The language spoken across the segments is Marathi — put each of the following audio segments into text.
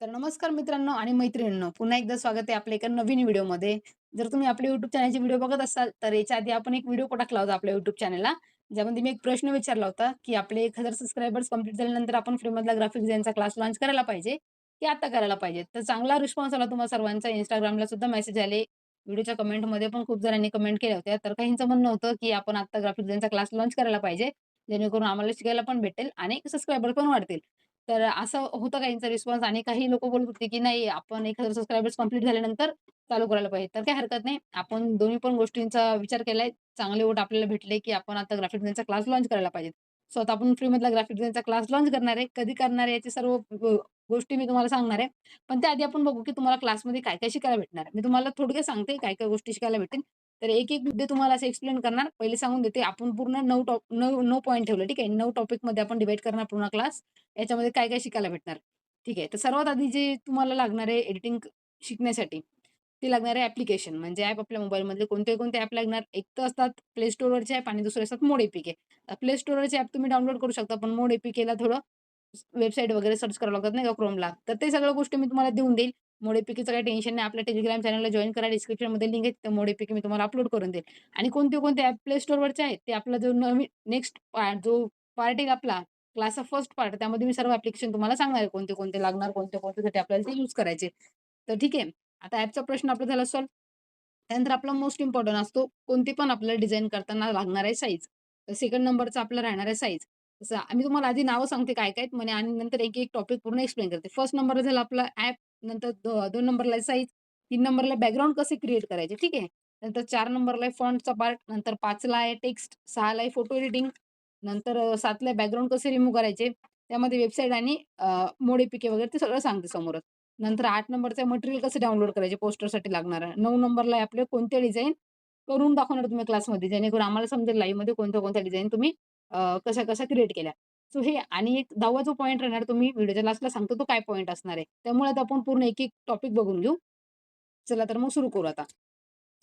तर नमस्कार मित्रांनो आणि मैत्रिणींनो पुन्हा एकदा स्वागत आहे आपल्या एका नवीन व्हिडिओमध्ये. जर तुम्ही आपल्या युट्यूब चॅनलचे व्हिडिओ बघत असाल तर याच्या आधी आपण एक व्हिडिओ टाकला होता आपल्या युट्यूब चॅनलला ज्यामध्ये मी एक प्रश्न विचारला होता की आपले एक हजार सबस्क्रायबर्स कंप्लीट झाल्यानंतर आपण फ्रीमधला ग्राफिक डिझाईनचा क्लास लॉन्च करायला पाहिजे की आता करायला पाहिजे? तर चांगला रिस्पॉन्स आला तुम्हाला सर्वांचा. इंस्टाग्रामला सुद्धा मेसेज आले. व्हिडिओच्या कमेंटमध्ये पण खूप जणांनी कमेंट केल्या होत्या. तर काहींचं म्हणणं होतं की आपण आता ग्राफिक डिझाईनचा क्लास लॉन्च करायला पाहिजे जेणेकरून आम्हाला शिकायला पण भेटेल आणि सबस्क्रायबर पण वाढतील. तर असं होतं काहींचा रिस्पॉन्स आणि काही लोक बोलत होते, की नाही आपण 1000 सबस्क्रायबर्स कंप्लीट झाल्यानंतर चालू करायला पाहिजे. तर काही हरकत नाही. आपण दोन्ही पण गोष्टींचा विचार केलाय. चांगले वोट आपल्याला भेटले, की आपण आता ग्राफिक डिझाईनचा क्लास लॉन्च करायला पाहिजे. सो आता आपण फ्रीमधला ग्राफिक डिझाईनचा क्लास लॉन्च करणार आहे. कधी करणार आहे याची सर्व गोष्टी मी तुम्हाला सांगणार आहे. पण त्याआधी आपण बघू, की तुम्हाला क्लासमध्ये काय-काय शिकायला भेटणार मी तुम्हाला थोडक्यात सांगते काय-काय गोष्टी शिकायला भेटेल. तर एक-एक मुद्दे तुम्हाला असं एक्सप्लेन करणार. पहिले सांगून देते आपण पूर्ण नऊ टॉप नऊ नऊ पॉईंट ठेवलं ठीक आहे. नऊ टॉपिकमध्ये आपण डिबेट करणार पूर्ण क्लास. याच्यामध्ये काय-काय शिकायला भेटणार. ठीक आहे. तर सर्वात आधी जे तुम्हाला लागणार आहे एडिटिंग शिकण्यासाठी, ते लागणार आहे ॲप्लिकेशन म्हणजे ॲप आपल्या मोबाईलमधले कोणते-कोणते ॲप लागणार. एक तर असतात प्ले स्टोअरवरचे ॲप आणि दुसरे असतात मोड एपीके. प्ले स्टोअरवरचे ॲप तुम्ही डाउनलोड करू शकता. पण मोड एपीकेला थोडं वेबसाईट वगैरे सर्च करावं लागतात नाही का क्रोमला तर ते सगळ्या गोष्टी मी तुम्हाला देऊन देईल. मोडेपिकीचं काही टेन्शन नाही. आपल्या टेलिग्राम चॅनलला जॉईन करा. डिस्क्रिप्शनमध्ये लिंक आहे. तिथं मोडेपिकी मी तुम्हाला अपलोड करून देईल. आणि कोणते-कोणते ॲप प्ले स्टोअरवरचे आहेत ते आपला जो नवीन नेक्स्ट पार्ट जो पार्ट येईल आपला क्लासचा फर्स्ट पार्ट त्यामध्ये मी सर्व ॲप्लिकेशन तुम्हाला सांगणार आहे कोणते-कोणते लागणार, कोणत्या-कोणत्यासाठी आपल्याला ते यूज करायचे. तर ठीक आहे. आता ॲपचा प्रश्न आपला झाला सॉल्व त्यानंतर आपला मोस्ट इम्पॉर्टंट असतो कोणती पण आपल्याला डिझाईन करताना लागणार आहे साईज. तर सेकंड नंबरचा आपला राहणार आहे साईज. तसं मी तुम्हाला आधी नावं सांगते काय-काय आहेत म्हणे आणि नंतर एक-एक टॉपिक पूर्ण एक्सप्लेन करते. फर्स्ट नंबरला झाला आपला ॲप, नंतर दोन नंबरला साईज, तीन नंबरला बॅकग्राऊंड कसे क्रिएट करायचे, ठीक आहे. नंतर चार नंबरला आहे फॉन्टचा पार्ट, नंतर पाचला आहे टेक्स्ट, 6 ला आहे फोटो एडिटिंग, नंतर अ, 7 ला बॅकग्राऊंड कसे रिमूव्ह करायचे, त्यामध्ये वेबसाईट आणि मोडे पिके वगैरे ते सगळं सांगते समोरच. नंतर आठ नंबरचं मटेरियल कसं डाउनलोड करायचे पोस्टरसाठी लागणार नऊ नंबरला आहे आपले कोणते डिझाईन करून दाखवणार तुम्ही क्लासमध्ये जेणेकरून आम्हाला समजेल लाईव्हमध्ये कोणत्या-कोणत्या डिझाईन तुम्ही अ, कशा-कशा क्रिएट केल्या. सो हे आणि एक 10वा जो पॉइंट राहणार तो मी व्हिडिओच्या लास्टला सांगतो तो काय पॉइंट असणार आहे. त्यामुळे आता आपण पूर्ण एक-एक टॉपिक बघून घेऊ. चला तर मग सुरू करू आता.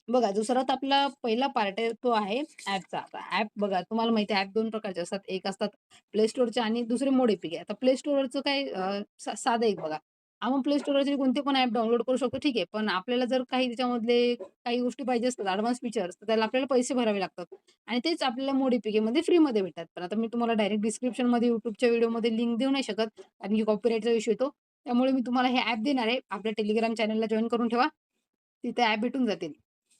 बघा जो सर्वात आपला पहिला पार्ट आहे तो आहे ॲपचा. आता ॲप बघा तुम्हाला माहिती आहे ॲप 2 प्रकारचे असतात. एक असतात प्ले स्टोअरचे आणि दुसरे मोड आहे आता प्ले स्टोअरचं काय अ, सा साधं एक बघा. आपण प्ले स्टोअरवरचे कोणते पण ॲप डाउनलोड करू शकतो ठीक आहे. पण आपल्याला जर काही त्याच्यामधले काही गोष्टी पाहिजे असतात ॲडव्हान्स फीचर्स तर त्याला आपल्याला पैसे भरावे लागतात. आणि तेच आपल्याला मोड एपीकेमध्ये फ्रीमध्ये भेटतात. पण आता मी तुम्हाला डायरेक्ट डिस्क्रिप्शनमध्ये युट्यूबच्या व्हिडिओमध्ये लिंक देऊ नाही शकत. कारण की कॉपीराईटचा इश्यू येतो. त्यामुळे मी तुम्हाला हे ॲप देणार आहे. आपल्या टेलिग्राम चॅनलला जॉईन करून ठेवा. तिथे ॲप भेटून जातील.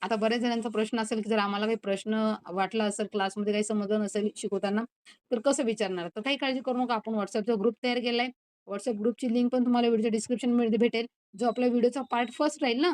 आता बऱ्याच जणांचा प्रश्न असेल, की जर आम्हाला काही प्रश्न वाटला असेल क्लासमध्ये काही समजलं नसेल शिकवताना, तर कसं विचारणार? तर काही काळजी करू नका. आपण व्हॉट्सअपचा ग्रुप तयार केला आहे व्हॉट्सअप ग्रुपची लिंक पण तुम्हाला व्हिडिओच्या डिस्क्रिप्शनमध्ये भेटेल. जो आपला व्हिडिओचा पार्ट फर्स्ट राहील ना,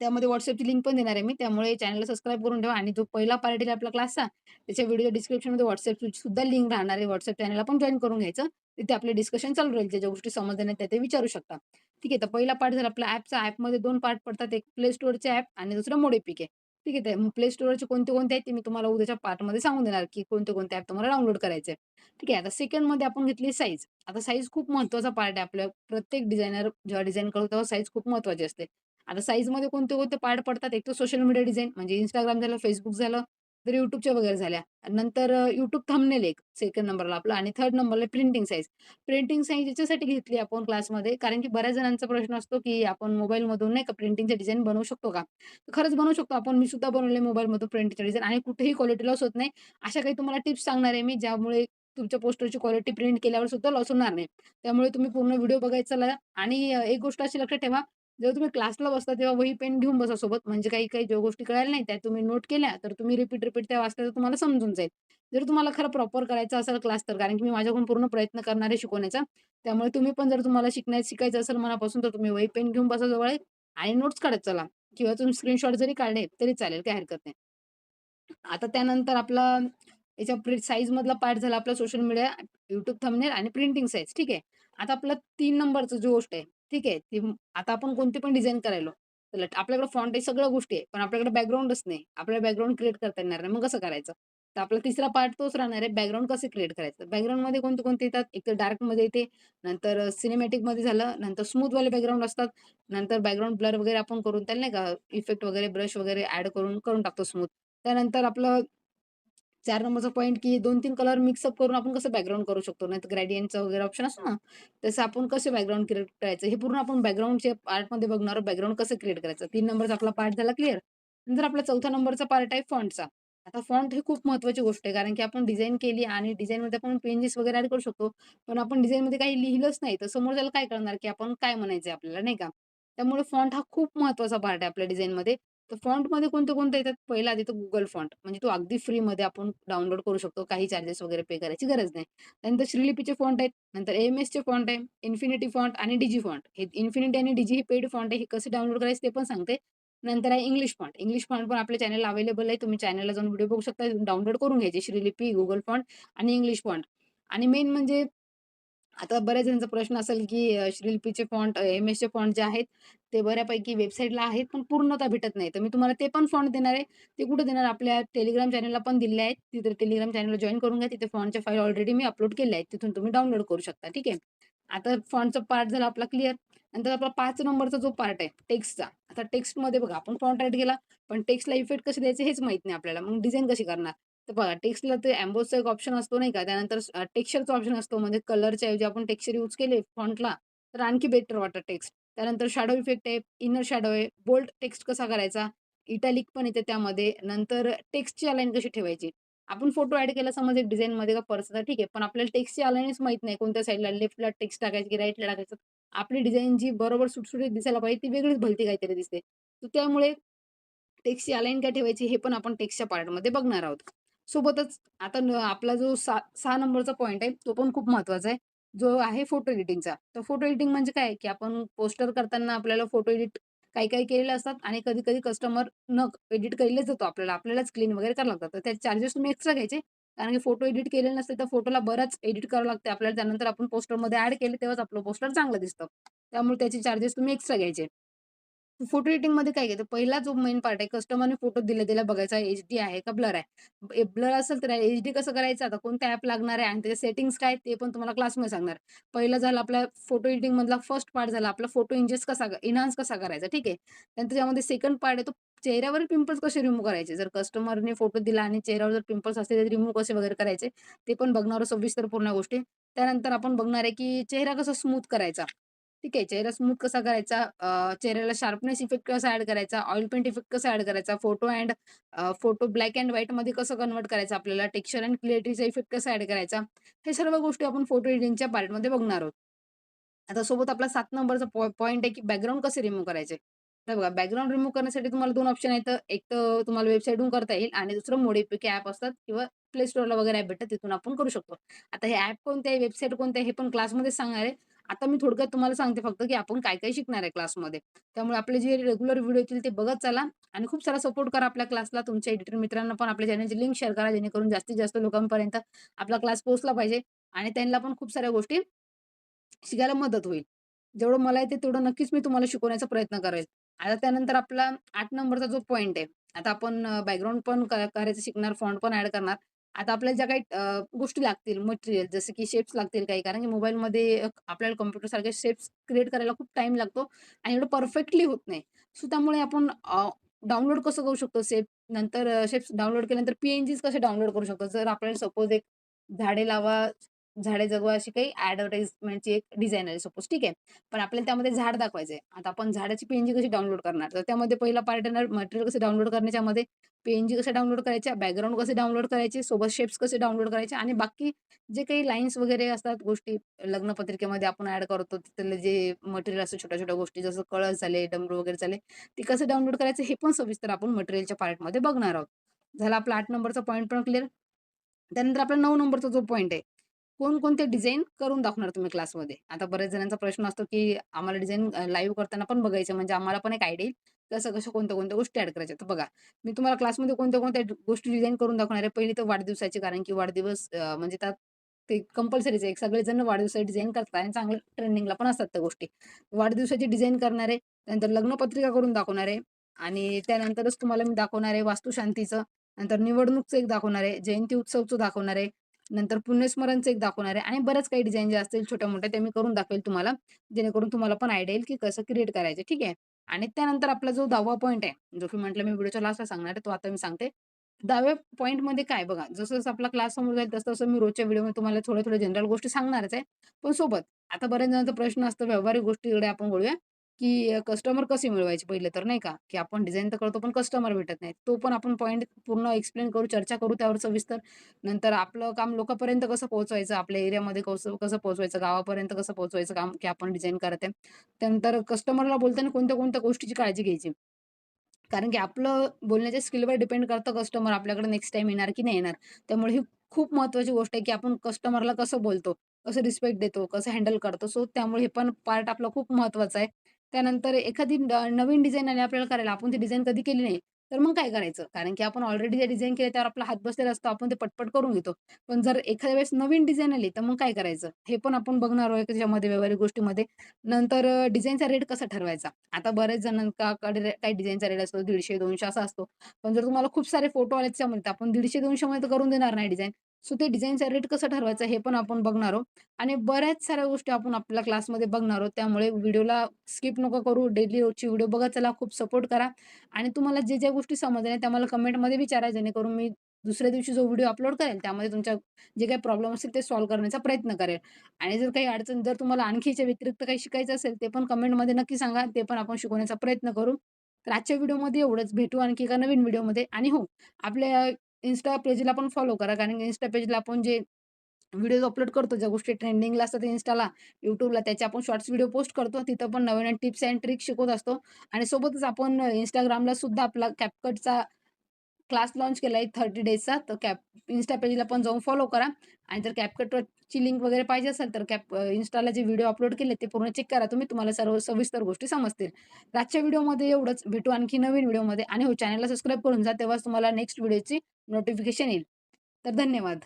त्यामध्ये व्हॉट्सअपची लिंक पण देणार आहे मी. त्यामुळे चॅनलला सबस्क्राईब करून ठेवा आणि जो पहिला पार्ट येईल आपला क्लासचा, त्याच्या व्हिडिओच्या डिस्क्रिप्शनमध्ये व्हॉट्सअपची सुद्धा लिंक राहणार आहे. व्हॉट्सअप चॅनलला पण जॉईन करून घ्यायचं. तिथे आपले डिस्कशन चालू राहील. ज्या-ज्या गोष्टी समजल्या त्या ते विचारू शकता. ठीक आहे. तर पहिला पार्ट झाला आपला ॲपचा. ॲपमध्ये दोन पार्ट पडतात. एक प्ले स्टोअरचे ॲप आणि दुसरं मोडेपिक आहे ठीक आहे. तर प्ले स्टोअरचे कोणते-कोणते आहेत ते मी तुम्हाला उद्याच्या पार्टमध्ये सांगून देणार, की कोणते-कोणते ॲप तुम्हाला डाउनलोड करायचे ठीक आहे. आता सेकंडमध्ये आपण घेतली साईज. आता साईज खूप महत्त्वाचा पार्ट आहे आपल्या प्रत्येक डिझायनर जेव्हा डिझाईन करतो तेव्हा साईज खूप महत्त्वाची असते. आता साईजमध्ये कोणते-कोणते पार्ट पडतात. एक तर सोशल मीडिया डिझाईन म्हणजे इंस्टाग्राम झालं, फेसबुक झालं, तर युट्यूबच्या वगैरे झाल्या. नंतर युट्यूब थांबनेल एक सेकंड नंबरला आपला आणि थर्ड नंबरला प्रिंटिंग साईज. प्रिंटिंग साईज याच्यासाठी घेतली आपण क्लासमध्ये कारण की बऱ्याच जणांचा प्रश्न असतो, की आपण मोबाईलमधून नाही का प्रिंटिंगचे डिझाईन बनवू शकतो का? खरंच बनवू शकतो आपण. मी सुद्धा बनवले मोबाईलमधून प्रिंटिंगचे डिझाईन आणि कुठेही क्वालिटी लॉस होत नाही. अशा काही तुम्हाला टिप्स सांगणार आहे मी ज्यामुळे तुमच्या पोस्टरची क्वालिटी प्रिंट केल्यावर सुद्धा लॉस होणार नाही. त्यामुळे तुम्ही पूर्ण व्हिडिओ बघायचा आणि एक गोष्ट अशी लक्षात ठेवा जेव्हा तुम्ही क्लासला बसता तेव्हा वही, पेन घेऊन बसा सोबत. म्हणजे काही-काही ज्या गोष्टी कळायला नाही त्या तुम्ही नोट केल्या, तर तुम्ही रिपीट, रिपीट त्या वाचल्या तर तुम्हाला समजून जाईल. जर तुम्हाला खरं प्रॉपर करायचा असेल क्लास तर कारण की मी माझ्याकडून पूर्ण प्रयत्न करणार आहे शिकवण्याचा. त्यामुळे तुम्ही पण जर तुम्हाला शिकण्या शिकायचं असेल मनापासून तर तुम्ही वही, पेन घेऊन बसा जवळ आणि नोट्स काढत चला किंवा तुम्ही स्क्रीनशॉट जरी काढले तरी चालेल, काही हरकत नाही. आता त्यानंतर आपला याच्या प्रिंट साईज मधला पार्ट झाला आपला सोशल मीडिया, युट्यूब थंबनेल आणि प्रिंटिंग साईज ठीक आहे. आता आपला तीन नंबरचं जो गोष्ट आहे, ठीक आहे. ती आता आपण कोणती पण डिझाईन करायलो, तर आपल्याकडे फॉन्ट आहे, सगळ्या गोष्टी आहे. पण आपल्याकडे बॅकग्राऊंडच नाही. आपल्याला बॅकग्राऊंड क्रिएट करता येणार नाही. मग कसं करायचं? तर आपला तिसरा पार्ट तोच राहणार आहे. बॅकग्राऊंड कसे क्रिएट करायचं? बॅकग्राऊंडमध्ये कोणते-कोणते येतात? एक तर डार्कमध्ये येते, नंतर सिनेमॅटिक सिनेमॅटिकमध्ये झालं, नंतर स्मूथवाले बॅकग्राऊंड असतात, नंतर बॅकग्राऊंड ब्लर वगैरे आपण करून त्याला नाही का इफेक्ट वगैरे, ब्रश वगैरे ॲड करून करून टाकतो स्मूथ. त्यानंतर आपलं चार नंबरचा पॉईंट की 2-3 कलर मिक्सअप करून आपण कसं बॅकग्राऊंड करू शकतो. नाहीतर ग्रेडियंटचा वगैरे ऑप्शन असतो ना, तसं आपण कसं बॅकग्राऊंड क्रिएट करायचं हे पूर्ण आपण बॅकग्राऊंडच्या पार्टमध्ये बघणार बॅकग्राऊंड कसं क्रिएट करायचं. तीन नंबरचा आपला पार्ट झाला क्लिअर. नंतर आपला चौथा नंबरचा पार्ट आहे फॉन्टचा. आता फॉन्ट हे खूप महत्वाची गोष्ट आहे. कारण की आपण डिझाईन केली आणि डिझाईनमध्ये आपण पेंजेस वगैरे ऍड करू शकतो. पण आपण डिझाईनमध्ये काही लिहिलंच नाही, तर समोर त्याला काय कळणार की आपण काय म्हणायचंय आपल्याला नाही का? त्यामुळे फॉन्ट हा खूप महत्त्वाचा पार्ट आहे आपल्या डिझाईनमध्ये तर फॉन्टमध्ये कोणते-कोणते येतात? पहिला आधी तर गुगल फॉन्ट म्हणजे तो अगदी फ्रीमध्ये आपण डाउनलोड करू शकतो. काही चार्जेस वगैरे पे करायची गरज नाही. त्यानंतर श्रीलिपीचे फॉन्ट आहेत. नंतर एम एसचे फॉन्ट आहे, इन्फिनिटी फॉन्ट आणि डिजी फॉन्ट. हे इन्फिनिटी आणि डिजी हे पेड फॉन्ट आहे. हे कसे डाउनलोड करायचे ते पण सांगते. नंतर आहे इंग्लिश फॉन्ट. इंग्लिश फॉन्ट पण आपल्या चॅनलला अवेलेबल आहे. तुम्ही चॅनलला जाऊन व्हिडिओ बघू शकता. डाउनलोड करून घ्यायचे. श्रीलिपी, गुगल फॉन्ट आणि इंग्लिश फॉन्ट. आणि मेन म्हणजे आता बऱ्याच जणांचा प्रश्न असेल की श्रीलिपीचे फॉन्ट, एम-एसचे फॉन्ट जे आहेत, ते बऱ्यापैकी वेबसाईटला आहेत, पण पूर्णतः भेटत नाही. तर मी तुम्हाला ते पण फॉन्ट देणार आहे. ते कुठे देणार? आपल्या टेलिग्राम चॅनलला पण दिले आहेत. तिथे टेलिग्राम चॅनलला जॉईन करून घ्या. तिथे फॉन्टच्या फाईल ऑलरेडी मी अपलोड केल्या आहेत. तिथून तुम्ही डाउनलोड करू शकता. ठीक आहे. आता फॉन्टचा पार्ट झाला आपला क्लिअर. नंतर आपला पाच नंबरचा जो पार्ट आहे टेक्स्टचा. आता टेक्स्टमध्ये बघा आपण फॉन्ट राईट केला, पण टेक्स्टला इफेक्ट कसे द्यायचे हेच माहीत नाही आपल्याला. मग डिझाईन कशी करणार? तर बघा टेक्स्टला ते एम्बोसचा एक ऑप्शन असतो नाही का? त्यानंतर टेक्स्चरचा ऑप्शन असतो. म्हणजे कलरच्या ऐवजी आपण टेक्स्चर यूज केले फॉन्टला, तर आणखी बेटर वाटतं टेक्स्ट. त्यानंतर शॅडो इफेक्ट आहे, इनर शॅडो आहे, बोल्ड टेक्स्ट कसा करायचा, इटॅलिक पण येते त्यामध्ये. नंतर टेक्स्टची अलाईन कशी ठेवायची. आपण फोटो ऍड केला समज एक डिझाईनमध्ये का पर्सचा ठीक आहे. पण आपल्याला टेक्स्टची अलाईनच माहीत नाही. कोणत्या साईडला लेफ्टला टेक्स्ट टाकायची की राईटला टाकायचं. आपली डिझाईन जी बरोबर सुटसुटीत दिसायला पाहिजे ती वेगळीच भलती काहीतरी दिसते. तर त्यामुळे टेक्स्टची अलाईन काय ठेवायची हे पण आपण टेक्स्टच्या पार्टमध्ये बघणार आहोत. सोबतच आता न आपला जो सहा सहा नंबरचा पॉईंट आहे, तो पण खूप महत्त्वाचा आहे. जो आहे फोटो एडिटिंगचा. तर फोटो एडिटिंग म्हणजे काय? की आपण पोस्टर करताना आपल्याला फोटो एडिट काही-काही केलेले असतात आणि कधी-कधी कस्टमर न एडिट केलेलेच देतो आपल्याला. आपल्यालाच क्लीन वगैरे करावं लागतात तर त्याचे चार्जेस तुम्ही एक्स्ट्रा घ्यायचे. कारण की फोटो एडिट केलेले नसते, तर फोटोला बराच एडिट करावं लागते आपल्याला. त्यानंतर आपण पोस्टरमध्ये ॲड केले तेव्हाच आपलं पोस्टर चांगलं दिसतं. त्यामुळे त्याचे चार्जेस तुम्ही एक्स्ट्रा घ्यायचे. फोटो एडिटिंगमध्ये काय घेतं पहिला जो मेन पार्ट आहे, कस्टमरने फोटो दिले त्याला बघायचा एचडी आहे का ब्लर आहे. ब्लर असेल तर एच डी कसं करायचं, आता कोणता ॲप लागणार आहे आणि त्याचे सेटिंग्स काय ते पण तुम्हाला क्लासमध्ये सांगणार. पहिलं झालं आपला फोटो एडिटिंगमधला फर्स्ट पार्ट झाला आपला फोटो इंजेस कसा इन्हान्स कसा करायचा, ठीक आहे. त्यानंतर त्यामध्ये सेकंड पार्ट आहे तो चेहऱ्यावर पिंपल्स कसे रिमूव्ह करायचे. जर कस्टमरने फोटो दिला आणि चेहऱ्यावर जर पिंपल्स असतील तर रिमूव्ह कसे वगैरे करायचे, ते पण बघणार सविस्तर पूर्ण गोष्टी. त्यानंतर आपण बघणार आहे की चेहरा कसा स्मूथ करायचा. ठीक आहे. चेहरा स्मूथ कसा करायचा, अ, चेहऱ्याला शार्पनेस इफेक्ट कसा ऍड करायचा, ऑइल पेंट इफेक्ट कसा ऍड करायचा, photo and photo black and व्हाईटमध्ये कसं कन्व्हर्ट करायचं आपल्याला, टेक्स्चर अँड क्लिअरिटीचा इफेक्ट कसा ऍड करायचा. हे सर्व गोष्टी आपण फोटो एडिटिंगच्या पार्टमध्ये बघणार आहोत. आता सोबत आपला सात नंबरचा पॉईंट आहे की बॅकग्राऊंड कसे रिमूव्ह करायचे. तर बघा बॅकग्राऊंड रिमूव्ह करण्यासाठी तुम्हाला दोन ऑप्शन आहेत. एक तर तुम्हाला वेबसाईटहून करता येईल आणि दुसरं मोडीपैकी ॲप असतात किंवा प्ले स्टोअरला वगैरे ॲप भेटतात तिथून आपण करू शकतो. आता हे ॲप कोणते आहे, वेबसाईट कोणते आहे हे पण क्लासमध्ये सांगणार आहे. आता मी थोडक्यात तुम्हाला सांगते फक्त की आपण काय-काय शिकणार आहे क्लासमध्ये. त्यामुळे आपले जे रेग्युलर व्हिडिओ येतील ते बघत चला आणि खूप सारा सपोर्ट करा आपल्या क्लासला. तुमच्या एडिटर मित्रांना पण आपल्या चॅनलची लिंक शेअर करा जेणेकरून जास्तीत जास्त लोकांपर्यंत आपला क्लास पोहोचला पाहिजे आणि त्यांना पण खूप साऱ्या गोष्टी शिकायला मदत होईल. जेवढं मला येते तेवढं नक्कीच मी तुम्हाला शिकवण्याचा प्रयत्न करेल. आता त्यानंतर आपला आठ नंबरचा जो पॉईंट आहे. आता आपण बॅकग्राऊंड पण करायचं शिकणार, फॉन्ट पण ऍड करणार. आता आपल्याला ज्या काही गोष्टी लागतील मटेरियल जसं की शेप्स लागतील काही कारण की मोबाईलमध्ये आपल्याला आपल्याला सारख्या शेप्स क्रिएट करायला खूप टाइम लागतो आणि एवढं परफेक्टली होत नाही. सो त्यामुळे आपण डाउनलोड कसं करू शकतो शेप नंतर शेप्स डाउनलोड केल्यानंतर पीएनजीज कसे डाउनलोड करू शकतो. जर आपल्याला सपोज एक झाडे लावा, झाडे जगवा अशी काही ऍडव्हर्टाइजमेंटची एक डिझाईन आहे सपोज ठीक आहे. पण आपल्याला त्यामध्ये झाड दाखवायचं आहे. आता आपण झाडाची पीएनजी कशी डाउनलोड करणार? तर त्यामध्ये पहिला पार्ट येणार मटेरियल कसे डाउनलोड करण्याच्यामध्ये, पीएनजी कसा कसे डाउनलोड करायच्या, बॅकग्राऊंड कसे डाउनलोड करायचे, सोबत शेप्स कसे डाउनलोड करायचे आणि बाकी जे काही लाईन्स वगैरे असतात गोष्टी लग्नपत्रिकेमध्ये आपण ऍड करतो तिथले जे मटेरियल असतं छोट्या-छोट्या गोष्टी जसं कळस झाले, डमरू वगैरे झाले, ते कसे डाउनलोड करायचे हे पण सविस्तर आपण मटेरियलच्या पार्टमध्ये बघणार आहोत. झाला आपला आठ नंबरचा पॉईंट पण क्लिअर. त्यानंतर आपला नऊ नंबरचा जो पॉईंट आहे. कोणकोणते डिझाईन करून दाखवणार तुम्ही क्लासमध्ये. आता बऱ्याच जणांचा प्रश्न असतो की आम्हाला डिझाईन लाईव्ह करताना पण बघायचं म्हणजे आम्हाला पण एक आयडिया येईल. कसं-कसं, कोणत्या-कोणत्या गोष्टी ऍड करायच्या. तर बघा, मी तुम्हाला क्लासमध्ये कोणत्या-कोणत्या गोष्टी डिझाईन करून दाखवणार आहे. पहिली तर वाढदिवसाची कारण की वाढदिवस म्हणजे त्यात ते कंपल्सरीच आहे. सगळेजण वाढदिवसाची डिझाईन करतात आणि चांगलं ट्रेंडिंगला पण असतात त्या गोष्टी. वाढदिवसाची डिझाईन करणार आहे. त्यानंतर लग्नपत्रिका करून दाखवणार आहे आणि त्यानंतरच तुम्हाला मी दाखवणार आहे वास्तुशांतीचं. नंतर निवडणूकचं एक दाखवणार आहे, जयंती उत्सवचं दाखवणार आहे. नंतर पुण्यस्मरणचं एक दाखवणार आहे आणि बऱ्याच काही डिझाईन ज्या असतील छोट्या-मोठ्या त्या मी करून दाखवेल तुम्हाला. जेणेकरून तुम्हाला पण आयडिया येईल की कसं क्रिएट करायचं. ठीक आहे. आणि त्यानंतर आपला जो दहावा पॉईंट आहे, जो की म्हटलं मी व्हिडिओच्या लास्टला सांगणार आहे, तो आता मी सांगते. दहाव्या पॉईंटमध्ये काय बघा, जसं-जसं आपला क्लास समोर जाईल तसं-तसं मी रोजच्या व्हिडिओमध्ये तुम्हाला थोड्या-थोड्या जनरल गोष्टी सांगणारच आहे. पण सोबत आता बऱ्याच जणांचा प्रश्न असतो व्यावहारिक गोष्टीकडे आपण बोलूया की कस्टमर कसे मिळवायचे पहिले तर नाही का, की आपण डिझाईन तर करतो पण कस्टमर भेटत नाही. तो पण आपण पॉईंट पूर्ण एक्सप्लेन करू, चर्चा करू त्यावर सविस्तर. नंतर आपलं काम लोकांपर्यंत कसं पोहोचवायचं, आपल्या एरियामध्ये कसं कसं पोहोचवायचं, गावापर्यंत कसं पोहोचवायचं काम, की आपण डिझाईन करत आहे. त्यानंतर कस्टमरला बोलताना कोणत्या-कोणत्या गोष्टीची काळजी घ्यायची. कारण की आपलं बोलण्याच्या स्किलवर डिपेंड करतं कस्टमर आपल्याकडे नेक्स्ट टाइम येणार की नाही येणार. त्यामुळे ही खूप महत्वाची गोष्ट आहे, की आपण कस्टमरला कसं बोलतो, कसं रिस्पेक्ट देतो, कसं हँडल करतो. सो त्यामुळे हे पण पार्ट आपला खूप महत्त्वाचा आहे. त्यानंतर एखादी नवीन डिझाईन आली आपल्याला करायला, आपण ती डिझाईन कधी केली नाही, तर मग काय करायचं? कारण की आपण ऑलरेडी जे डिझाईन केले त्यावर आपला हात बसलेला असतो. आपण ते पटपट करून घेतो. पण जर एखाद्या वेळेस नवीन डिझाईन आली, तर मग काय करायचं? हे पण आपण बघणार आहोत त्याच्यामध्ये व्यावहारिक गोष्टीमध्ये. नंतर डिझाईनचा रेट कसा ठरवायचा? आता बऱ्याच जणांकडे काही डिझाईनचा रेट असतो दीडशे दोनशे असा असतो. पण जर तुम्हाला खूप सारे फोटो आले त्याच्यामध्ये, तर आपण 150-200 मध्ये तर करून देणार नाही डिझाईन सो ते डिझाईनचा रेट कसा ठरवायचा हे पण आपण बघणार आहोत. आणि बऱ्याच साऱ्या गोष्टी आपण आपल्या क्लासमध्ये बघणार आहोत. त्यामुळे व्हिडिओला स्किप नको करू. डेली रोजची व्हिडिओ बघत चला. खूप सपोर्ट करा. आणि तुम्हाला जे-ज्या गोष्टी समजल्या त्या मला कमेंटमध्ये विचारा. जेणेकरून मी दुसऱ्या दिवशी जो व्हिडिओ अपलोड करेल त्यामध्ये तुमच्या जे काही प्रॉब्लेम असतील ते सॉल्व्ह करण्याचा प्रयत्न करेल. आणि जर काही अडचण जर तुम्हाला आणखीच्या व्यतिरिक्त काही शिकायचं असेल, ते पण कमेंटमध्ये नक्की सांगा. ते पण आपण शिकवण्याचा प्रयत्न करू. तर आजच्या व्हिडिओमध्ये एवढंच. भेटू आणखी एका नवीन व्हिडिओमध्ये. आणि हो, आपल्या इंस्टा पेजला पण फॉलो करा. कारण की पेजला आपण जे व्हिडिओज अपलोड करतो, ज्या गोष्टी ट्रेंडिंगला असतात इंस्टाला युट्यूबला त्याचे आपण शॉर्ट्स व्हिडिओ पोस्ट करतो. तिथं पण नवीन टिप्स अँड ट्रिक्स शिकवत असतो. आणि सोबतच आपण इंस्टाग्रामला सुद्धा आपला कॅपकटचा क्लास लॉन्च केला आहे 30 डेजचा. तर कॅप इन्स्टा पेजला पण जाऊन फॉलो करा. आणि जर कॅपकटची लिंक वगैरे पाहिजे असेल तर कॅप इन्स्टाला जे व्हिडिओ अपलोड केले ते पूर्ण चेक करा तुम्ही. तुम्हाला सर्व सविस्तर गोष्टी समजतील. आजच्या व्हिडिओमध्ये एवढंच. भेटू आणखी नवीन व्हिडिओमध्ये. आणि हो, चॅनलला सबस्क्राईब करून जा. तेव्हाच तुम्हाला नेक्स्ट व्हिडिओची नोटिफिकेशन येईल. तर धन्यवाद.